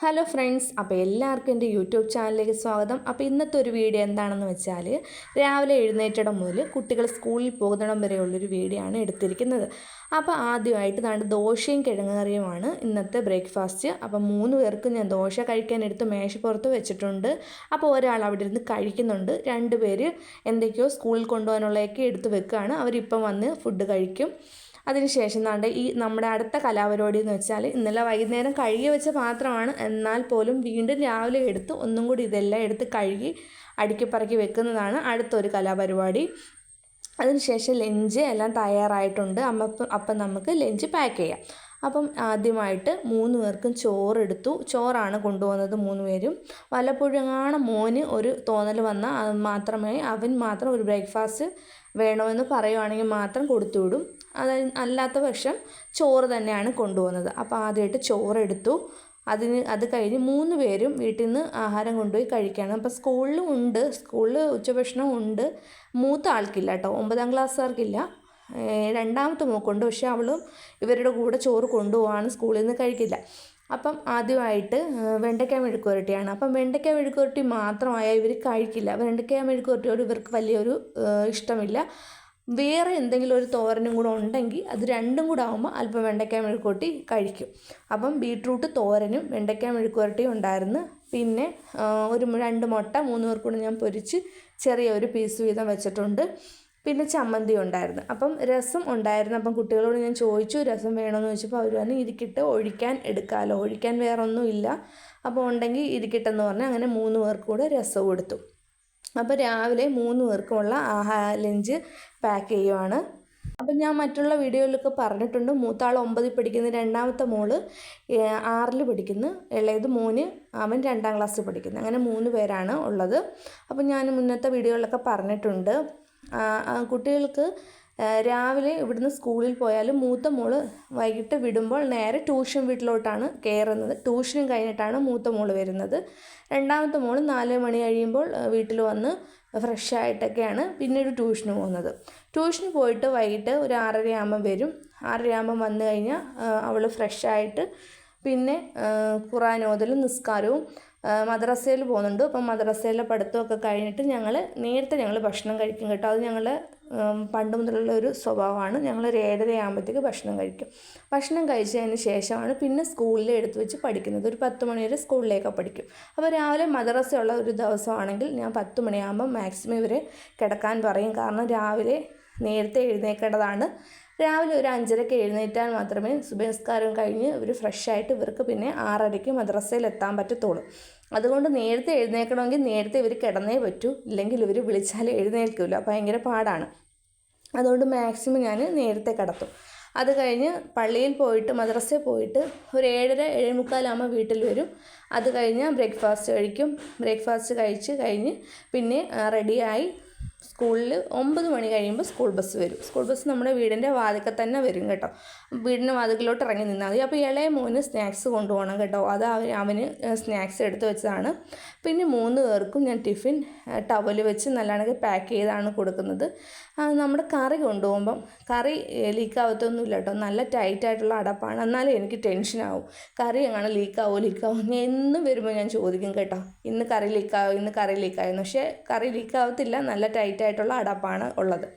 Hello friends അപ്പോൾ എല്ലാവർക്കും എന്റെ യൂട്യൂബ് ചാനലിലേക്ക് സ്വാഗതം. അപ്പോൾ ഇന്നത്തെ ഒരു വീഡിയോ എന്താണെന്ന് വെച്ചാൽ രാവിലെ എഴുന്നേറ്റിടം മുതൽ കുട്ടികൾ സ്കൂളിൽ പോകുന്നിടം വരെയുള്ളൊരു വീഡിയോ ആണ് എടുത്തിരിക്കുന്നത്. അപ്പോൾ ആദ്യമായിട്ട് നാണ്ട് ദോശയും കിഴങ്ങുകറിയുമാണ് ഇന്നത്തെ ബ്രേക്ക്ഫാസ്റ്റ്. അപ്പോൾ മൂന്ന് പേർക്ക് ഞാൻ ദോശ കഴിക്കാൻ എടുത്ത് മേശപ്പുറത്ത് വെച്ചിട്ടുണ്ട്. അപ്പോൾ ഒരാൾ അവിടെ ഇരുന്ന് കഴിക്കുന്നുണ്ട്. രണ്ട് പേര് എന്തൊക്കെയോ സ്കൂളിൽ കൊണ്ടുപോകാനുള്ളതൊക്കെ എടുത്ത് വെക്കുകയാണ്. അവരിപ്പം വന്ന് ഫുഡ് കഴിക്കും. അതിനുശേഷം നാണ്ട് ഈ നമ്മുടെ അടുത്ത കലാപരിപാടി എന്ന് വെച്ചാൽ ഇന്നലെ വൈകുന്നേരം കഴുകി വെച്ച പാത്രമാണ്. എന്നാൽ പോലും വീണ്ടും രാവിലെ എടുത്ത് ഒന്നും കൂടി ഇതെല്ലാം എടുത്ത് കഴുകി അടുക്കിപ്പറക്കി വെക്കുന്നതാണ് അടുത്തൊരു കലാപരിപാടി. അതിനുശേഷം ലഞ്ച് എല്ലാം തയ്യാറായിട്ടുണ്ട്. അമ്മ അപ്പം നമുക്ക് ലഞ്ച് പാക്ക് ചെയ്യാം. അപ്പം ആദ്യമായിട്ട് മൂന്ന് പേർക്കും ചോറെടുത്തു. ചോറാണ് കൊണ്ടുപോകുന്നത് മൂന്ന് പേരും. വല്ലപ്പോഴെങ്ങാണ് മോന് ഒരു തോന്നൽ വന്നാൽ മാത്രമേ അവൻ മാത്രം ഒരു ബ്രേക്ക്ഫാസ്റ്റ് വേണമെന്ന് പറയുവാണെങ്കിൽ മാത്രം കൊടുത്തു വിടും. അത് അല്ലാത്ത പക്ഷം ചോറ് തന്നെയാണ് കൊണ്ടുപോകുന്നത്. അപ്പോൾ ആദ്യമായിട്ട് ചോറെടുത്തു. അതിന് അത് കഴിഞ്ഞ് മൂന്ന് പേരും വീട്ടിൽ നിന്ന് ആഹാരം കൊണ്ടുപോയി കഴിക്കുകയാണ് അപ്പോൾ സ്കൂളിലും ഉണ്ട്. സ്കൂളിൽ ഉച്ചഭക്ഷണം ഉണ്ട്. മൂത്ത ആൾക്കില്ല കേട്ടോ. ഒമ്പതാം ക്ലാസ്സുകാർക്കില്ല. രണ്ടാമത്തെ മോക്കുണ്ട്. പക്ഷേ അവളും ഇവരുടെ കൂടെ ചോറ് കൊണ്ടുപോകാണ് സ്കൂളിൽ നിന്ന് കഴിക്കില്ല. അപ്പം ആദ്യമായിട്ട് വെണ്ടയ്ക്ക മെഴുക്കുവരട്ടിയാണ്. അപ്പം വെണ്ടയ്ക്ക മെഴുക്കുവരട്ടി മാത്രമായാൽ ഇവർ കഴിക്കില്ല. വെണ്ടയ്ക്ക മെഴുക്കുവരട്ടിയോട് ഇവർക്ക് വലിയൊരു ഇഷ്ടമില്ല. വേറെ എന്തെങ്കിലും ഒരു തോരനും കൂടെ ഉണ്ടെങ്കിൽ അത് രണ്ടും കൂടെ ആകുമ്പോൾ അല്പം വെണ്ടയ്ക്ക മെഴുക്കുവരട്ടി കഴിക്കും. അപ്പം ബീട്രൂട്ട് തോരനും വെണ്ടയ്ക്ക മെഴുക്കുവരട്ടിയും ഉണ്ടായിരുന്നു. പിന്നെ ഒരു രണ്ട് മുട്ട മൂന്ന് പേർക്കൂടെ ഞാൻ പൊരിച്ച് ചെറിയ ഒരു പീസ് വീതം വെച്ചിട്ടുണ്ട്. പിന്നെ ചമ്മന്തി ഉണ്ടായിരുന്നു. അപ്പം രസം ഉണ്ടായിരുന്നു. അപ്പം കുട്ടികളോട് ഞാൻ ചോദിച്ചു രസം വേണമെന്ന് ചോദിച്ചപ്പോൾ അവർ പറഞ്ഞു ഇരിക്കിട്ട് ഒഴിക്കാൻ എടുക്കാമല്ലോ ഒഴിക്കാൻ വേറെ ഒന്നുമില്ല അപ്പോൾ ഉണ്ടെങ്കിൽ ഇരിക്കട്ടെന്ന് പറഞ്ഞ് അങ്ങനെ മൂന്ന് പേർക്കൂടെ രസം കൊടുത്തു. അപ്പോൾ രാവിലെ മൂന്ന് പേർക്കുമുള്ള ആഹാ ലഞ്ച് പാക്ക് ചെയ്യുവാണ്. അപ്പം ഞാൻ മറ്റുള്ള വീഡിയോയിലൊക്കെ പറഞ്ഞിട്ടുണ്ട്. മൂത്താൾ ഒമ്പതിൽ പഠിക്കുന്ന രണ്ടാമത്തെ മോൾ ആറിൽ പഠിക്കുന്നു ഇളയത് മോന് അവൻ രണ്ടാം ക്ലാസ്സിൽ പഠിക്കുന്നു. അങ്ങനെ മൂന്ന് പേരാണ് ഉള്ളത്. അപ്പം ഞാൻ മുന്നത്തെ വീഡിയോയിലൊക്കെ പറഞ്ഞിട്ടുണ്ട്. കുട്ടികൾക്ക് രാവിലെ ഇവിടുന്ന് സ്കൂളിൽ പോയാലും മൂത്ത മോൾ വൈകിട്ട് വിടുമ്പോൾ നേരെ ട്യൂഷൻ വീട്ടിലോട്ടാണ് കയറുന്നത്. ട്യൂഷനും കഴിഞ്ഞിട്ടാണ് മൂത്ത മോൾ വരുന്നത്. രണ്ടാമത്തെ മോൾ നാല് മണി കഴിയുമ്പോൾ വീട്ടിൽ വന്ന് ഫ്രഷ് ആയിട്ടൊക്കെയാണ് പിന്നീട് ട്യൂഷന് പോകുന്നത്. ട്യൂഷന് പോയിട്ട് വൈകിട്ട് ഒരു ആറരയാകുമ്പം വരും. ആറരയാകുമ്പം വന്നു കഴിഞ്ഞാൽ അവൾ ഫ്രഷ് ആയിട്ട് പിന്നെ ഖുറാനോതലും നിസ്കാരവും മദ്രസയിൽ പോകുന്നുണ്ട്. അപ്പം മദ്രസയിലെ പഠിത്തമൊക്കെ കഴിഞ്ഞിട്ട് ഞങ്ങൾ നേരത്തെ ഞങ്ങൾ ഭക്ഷണം കഴിക്കും കേട്ടോ. അത് ഞങ്ങൾ പണ്ട് മുതലുള്ള ഒരു സ്വഭാവമാണ്. ഞങ്ങൾ ഒരു ഏഴരയാകുമ്പോഴത്തേക്ക് ഭക്ഷണം കഴിക്കും. ഭക്ഷണം കഴിച്ചതിന് ശേഷമാണ് പിന്നെ സ്കൂളിൽ എടുത്തു വെച്ച് പഠിക്കുന്നത്. ഒരു പത്ത് മണി വരെ സ്കൂളിലേക്ക് പഠിക്കും. അപ്പോൾ രാവിലെ മദ്രസയുള്ള ഒരു ദിവസമാണെങ്കിൽ ഞാൻ പത്ത് മണിയാകുമ്പോൾ മാക്സിമം ഇവരെ കിടക്കാൻ പറയും. കാരണം രാവിലെ നേരത്തെ എഴുന്നേക്കേണ്ടതാണ്. രാവിലെ ഒരു അഞ്ചരയ്ക്ക് എഴുന്നേറ്റാൽ മാത്രമേ സുബസ്കാരം കഴിഞ്ഞ് ഇവർ ഫ്രഷായിട്ട് ഇവർക്ക് പിന്നെ ആറരയ്ക്ക് മദ്രസയിൽ എത്താൻ പറ്റത്തുള്ളൂ. അതുകൊണ്ട് നേരത്തെ എഴുന്നേൽക്കണമെങ്കിൽ നേരത്തെ ഇവർ കിടന്നേ പറ്റൂ. ഇല്ലെങ്കിൽ ഇവർ വിളിച്ചാൽ എഴുന്നേൽക്കില്ല ഭയങ്കര പാടാണ്. അതുകൊണ്ട് മാക്സിമം ഞാൻ നേരത്തെ കിടത്തും. അത് കഴിഞ്ഞ് പള്ളിയിൽ പോയിട്ട് മദ്രസയിൽ പോയിട്ട് ഒരു ഏഴര ഏഴേമുക്കാലാകുമ്പോൾ വീട്ടിൽ വരും. അത് കഴിഞ്ഞ് ബ്രേക്ക്ഫാസ്റ്റ് കഴിക്കും. ബ്രേക്ക്ഫാസ്റ്റ് കഴിച്ച് കഴിഞ്ഞ് പിന്നെ റെഡിയായി സ്കൂളിൽ ഒമ്പത് മണി കഴിയുമ്പോൾ സ്കൂൾ ബസ് വരും. സ്കൂൾ ബസ് നമ്മുടെ വീടിന്റെ വാതിക്കൽ തന്നെ വരും കേട്ടോ. വീടിന്റെ വാതിക്കലോട്ട് ഇറങ്ങി നിന്നാൽ മതി. അപ്പോൾ ഇളയ മോന് സ്നാക്സ് കൊണ്ടുപോകണം കേട്ടോ. അത് അവന് അവന് സ്നാക്സ് എടുത്ത് വെച്ചതാണ്. പിന്നെ മൂന്ന് പേർക്കും ഞാൻ ടിഫിൻ ടവൽ വെച്ച് നല്ലവണ്ണം പാക്ക് ചെയ്താണ് കൊടുക്കുന്നത്. നമ്മുടെ കറി കൊണ്ടുപോകുമ്പം കറി ലീക്കാവത്തൊന്നുമില്ല കേട്ടോ. നല്ല ടൈറ്റായിട്ടുള്ള അടപ്പാണ്. എന്നാലും എനിക്ക് ടെൻഷനാവും കറി എങ്ങനെ ലീക്കാവോ ലീക്കാവോ ഞാൻ എന്നും വരുമ്പോൾ ഞാൻ ചോദിക്കും കേട്ടോ. ഇന്ന് കറി ലീക്കാവോ ഇന്ന് കറി ലീക്കായിരുന്നു പക്ഷേ കറി ലീക്കാവത്തില്ല. നല്ല ടൈറ്റായിട്ടുള്ള അടപ്പാണ് ഉള്ളത്.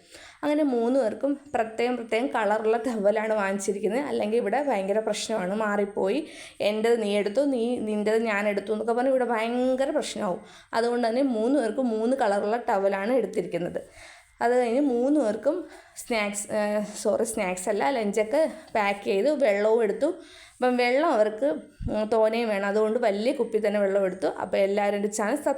അങ്ങനെ മൂന്ന് പേർക്കും പ്രത്യേകം പ്രത്യേകം കളറുള്ള ടവലാണ് വാങ്ങിച്ചിരിക്കുന്നത്. അല്ലെങ്കിൽ ഇവിടെ ഭയങ്കര പ്രശ്നമാണ്. മാറിപ്പോയി. എന്റെത് നീ എടുത്തു നീ നിന്റെത് ഞാൻ എടുത്തു എന്നൊക്കെ പറഞ്ഞാൽ ഇവിടെ ഭയങ്കര പ്രശ്നമാവും. അതുകൊണ്ട് തന്നെ മൂന്ന് പേർക്കും മൂന്ന് കളറുള്ള ടവലാണ് എടുത്തിരിക്കുന്നത്. അത് കഴിഞ്ഞ് മൂന്ന് പേർക്കും സ്നാക്സ് സോറി സ്നാക്സ് അല്ല ലഞ്ചൊക്കെ പാക്ക് ചെയ്തു വെള്ളവും എടുത്തു. അപ്പം വെള്ളം അവർക്ക് തോനെയും വേണം. അതുകൊണ്ട് വലിയ കുപ്പി തന്നെ വെള്ളം എടുത്തു. അപ്പോൾ എല്ലാവരും സബ്സ്ക്രൈബ്